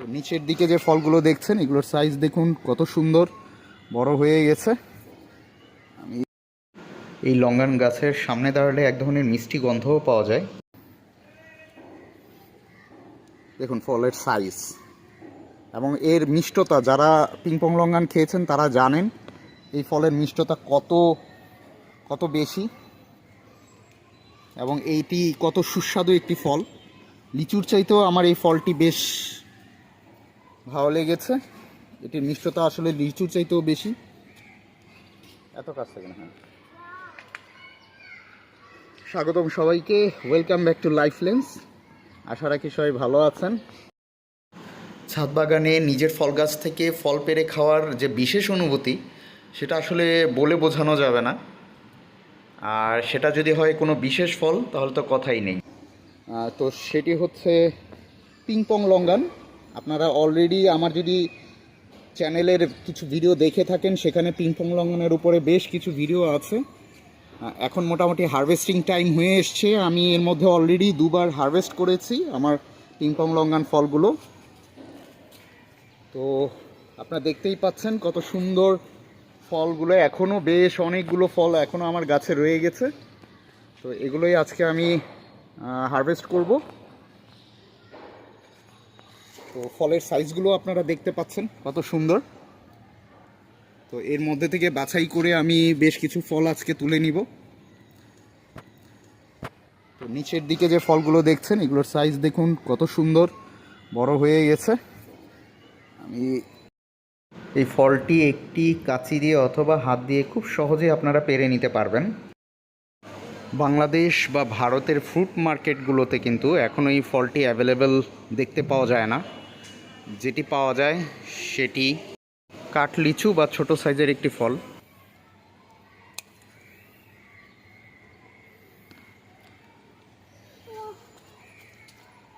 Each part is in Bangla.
তো নিচের দিকে যে ফলগুলো দেখছেন, এগুলোর সাইজ দেখুন কত সুন্দর, বড় হয়ে গেছে। আমি এই লঙ্গান গাছের সামনে দাঁড়ালে এক ধরনের মিষ্টি গন্ধও পাওয়া যায়। দেখুন ফলের সাইজ এবং এর মিষ্টতা, যারা পিংপং লঙ্গান খেয়েছেন তারা জানেন এই ফলের মিষ্টতা কত কত বেশি এবং এইটি কত সুস্বাদু একটি ফল। লিচুর চাইতেও আমার এই ফলটি বেশ ভালো লেগেছে। এটির মিষ্টতা আসলে লিচুর চাইতেও বেশি। এত কাছ থেকে না হ্যাঁ। স্বাগতম সবাইকে। Welcome back to life lens আশা রাখি সবাই ভালো আছেন। ছাদ বাগানে নিজের ফল গাছ থেকে ফল পেরে খাওয়ার যে বিশেষ অনুভূতি, সেটা আসলে বলে বোঝানো যাবে না। আর সেটা যদি হয় কোনো বিশেষ ফল, তাহলে তো কথাই নেই। তো সেটি হচ্ছে পিংপং লঙ্গান। আপনারা অলরেডি আমার যদি চ্যানেলের কিছু ভিডিও দেখে থাকেন, সেখানে পিংপং লঙ্গানের উপরে বেশ কিছু ভিডিও আছে। এখন মোটামুটি হারভেস্টিং টাইম হয়ে এসছে। আমি এর মধ্যে অলরেডি দুবার হারভেস্ট করেছি আমার পিংপং লঙ্গান ফলগুলো। তো আপনারা দেখতেই পাচ্ছেন কত সুন্দর ফলগুলো। এখনও বেশ অনেকগুলো ফল এখনও আমার গাছে রয়ে গেছে। তো এগুলোই আজকে আমি হারভেস্ট করব। তো ফলের সাইজগুলো আপনারা দেখতে পাচ্ছেন। কত সুন্দর। তো এর মধ্যে থেকে বাছাই করে আমি বেশ কিছু ফল আজকে তুলে নিব। তো নিচের দিকে যে ফলগুলো দেখছেন, এগুলোর সাইজ দেখুন, কত সুন্দর, বড় হয়ে গেছে। আমি এই ফলটি একটি কাঁচি দিয়ে অথবা হাত দিয়ে খুব সহজে আপনারা পেরে নিতে পারবেন। বাংলাদেশ বা ভারতের ফ্রুট মার্কেটগুলোতে কিন্তু এখনও এই ফলটি অ্যাভেলেবেল দেখতে পাওয়া যায় না। যেটি পাওয়া যায় সেটি কাঠ লিচু বা ছোট সাইজের একটি ফল।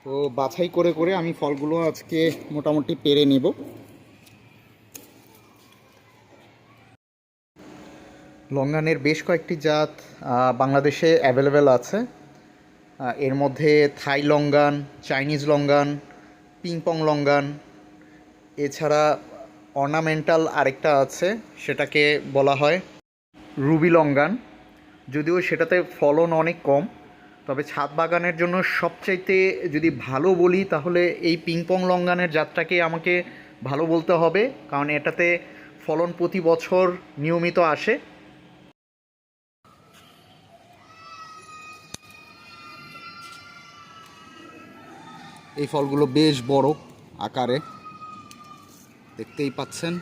তো বাছাই করে করে আমি ফলগুলো আজকে মোটামুটি পেরে নিব। লঙ্গানের বেশ কয়েকটি জাত বাংলাদেশে অ্যাভেলেবেল আছে। এর মধ্যে Thai longan, Chinese longan ping pong longan এছাড়া অর্নামেন্টাল আরেকটা আছে, সেটাকে বলা হয় রুবি লঙ্গান যদিও সেটাতে ফলন অনেক কম, তবে ছাদ বাগানের জন্য সবচাইতে যদি ভালো বলি, তাহলে এই পিংপং লঙ্গানের জাতটাকে আমাকে ভালো বলতে হবে, কারণ এটাতে ফলন প্রতি বছর নিয়মিত আসে। এই ফলগুলো বেশ বড় আকারে। দেখতেই পাচ্ছেন।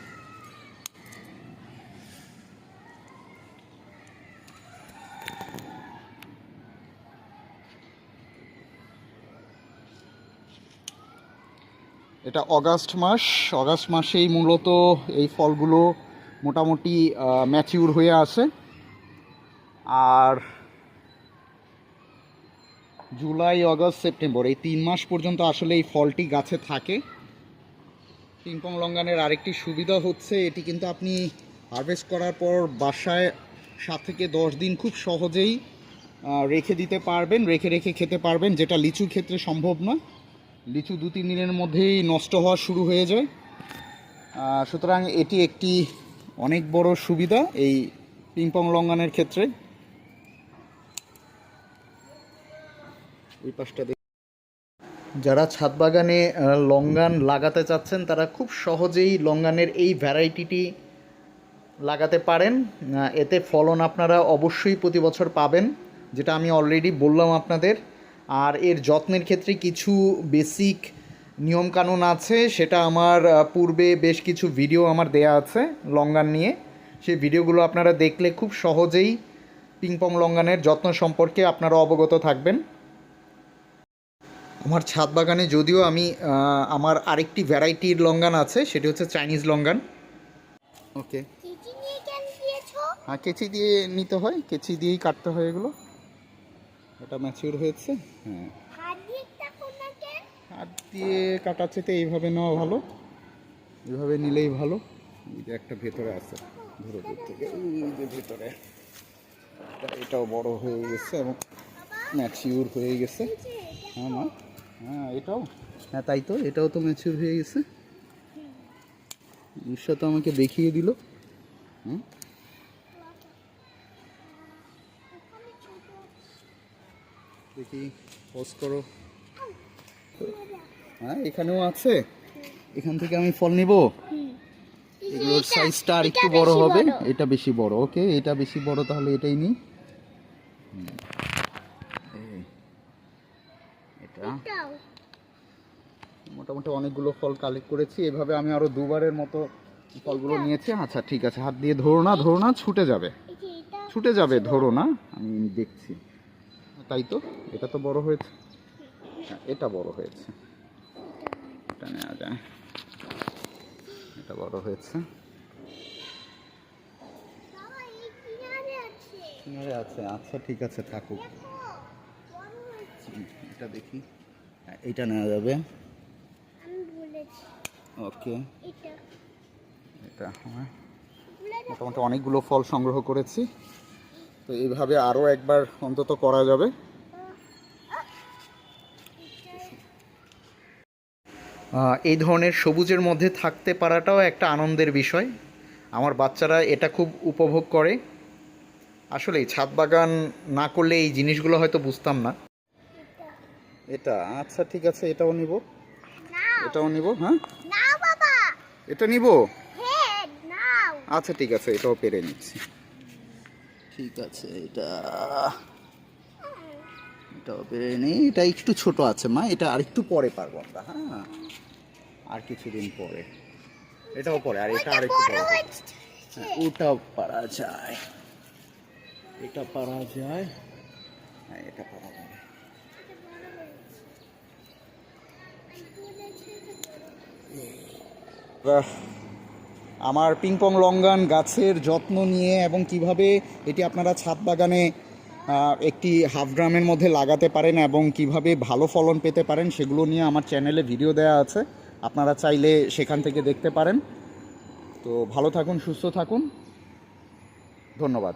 এটা অগাস্ট মাস। অগাস্ট মাসেই মূলত এই ফলগুলো মোটামুটি ম্যাচিউর হয়ে আছে। আর জুলাই আগস্ট সেপ্টেম্বর। এই তিন মাস পর্যন্ত আসলে এই ফলটি গাছে থাকে। পিংপং লঙ্গানের আরেকটি সুবিধা হচ্ছে, এটি কিন্তু আপনি হারভেস্ট করার পর বাসায় সাত থেকে দশ দিন খুব সহজেই রেখে দিতে পারবেন, রেখে রেখে খেতে পারবেন, যেটা লিচুর ক্ষেত্রে সম্ভব না। লিচু দু তিন দিনের মধ্যেই নষ্ট হওয়া শুরু হয়ে যায়। সুতরাং এটি একটি অনেক বড় সুবিধা এই পিংপং লঙ্গানের ক্ষেত্রে। এই পাশটা যারা ছাদ বাগানে লঙ্গান লাগাতে চাচ্ছেন, তারা খুব সহজেই লঙ্গানের এই ভ্যারাইটিটি লাগাতে পারেন। এতে ফলন আপনারা অবশ্যই প্রতি বছর পাবেন, যেটা আমি অলরেডি বললাম আপনাদের। আর এর যত্নের ক্ষেত্রে কিছু বেসিক নিয়মকানুন আছে, সেটা আমার পূর্বে বেশ কিছু ভিডিও আমার দেয়া আছে লঙ্গান নিয়ে। সেই ভিডিওগুলো আপনারা দেখলে খুব সহজেই পিংপং লঙ্গানের যত্ন সম্পর্কে আপনারা অবগত থাকবেন। আমার ছাদ বাগানে যদিও আমি আমার আরেকটি ভ্যারাইটির লঙ্গান আছে সেটি হচ্ছে চাইনিজ লঙ্গান। ওকে। হ্যাঁ কেচি দিয়ে নিতে হয় কেচি দিয়েই কাটতে হয় এগুলো। এটা ম্যাচিউর হয়েছে হ্যাঁ। হাত দিয়ে কাটো না কেন? হাত দিয়ে কাটার চেতে এইভাবে নেওয়া ভালো এইভাবে নিলেই ভালো। এই যে একটা ভেতরে আছে ধরো দূর থেকে এই যে ভেতরে। এটাও বড় হয়ে গেছে এবং ম্যাচিউর হয়ে গেছে। হ্যাঁ মা। হ্যাঁ এটাও? হ্যাঁ তাই তো, এটাও তো ম্যাচিউর হয়ে গেছে। ঈর্ষা তো আমাকে দেখিয়ে দিল। হুম? দেখি পোস্ট করো। হ্যাঁ এখানেও আছে। এখান থেকে আমি ফল নিব? এগুলোর সাইজটা আর একটু বড় হবে। এটা বেশি বড় ওকে এটা বেশি বড়, তাহলে এটাই নিই হুম। এই, এটা এটাও মোটামুটি অনেকগুলো ফল কালেক্ট করেছি। এভাবে আমি আরও দুবারের মতো ফলগুলো নিয়েছি। আচ্ছা ঠিক আছে। হাত দিয়ে ধরো না ধরো না ছুটে যাবে। ছুটে যাবে ধরো না। আমি দেখছি। তাই তো? এটা তো বড় হয়েছে। হ্যাঁ, এটা বড় হয়েছে। এটা নেওয়া যায়। এটা বড় হয়েছে। আছে। আচ্ছা ঠিক আছে থাকুক দেখো বড় হয়েছে হুম, এটা দেখি। হ্যাঁ, এইটা নেওয়া যাবে। ওকে। এটা। এটা হ্যাঁ। মোটামুটি অনেকগুলো ফল সংগ্রহ করেছি। তো এইভাবে আরও একবার অন্তত করা যাবে। এই ধরনের সবুজের মধ্যে থাকতে পারাটাও একটা আনন্দের বিষয়। আমার বাচ্চারা এটা খুব উপভোগ করে। আসলে ছাদ বাগান না করলে এই জিনিসগুলো হয়তো বুঝতাম না। এটা আচ্ছা ঠিক আছে এটাও নিব। এটাও নিব হ্যাঁ? এটা নিব? হ্যাঁ আচ্ছা ঠিক আছে এটাও পেরে নিচ্ছি। ঠিক আছে এটা। এটাও পেরে নিই। এটা একটু ছোট আছে মা। এটা আর একটু পরে পারব আমরা হ্যাঁ? আর কিছুদিন পরে। এটাও পরে আর এটা আরেকটু বড় পরে। হ্যাঁ, ওটাও পারা যায়। এটা পারা যায়। হ্যাঁ এটা পারা যায় বাহ, আমার পিংপং লঙ্গান গাছের যত্ন নিয়ে এবং কীভাবে এটি আপনারা ছাদ বাগানে একটি হাফ ড্রামের মধ্যে লাগাতে পারেন এবং কীভাবে ভালো ফলন পেতে পারেন সেগুলো নিয়ে আমার চ্যানেলে ভিডিও দেওয়া আছে। আপনারা চাইলে সেখান থেকে দেখতে পারেন। তো ভালো থাকুন, সুস্থ থাকুন। ধন্যবাদ।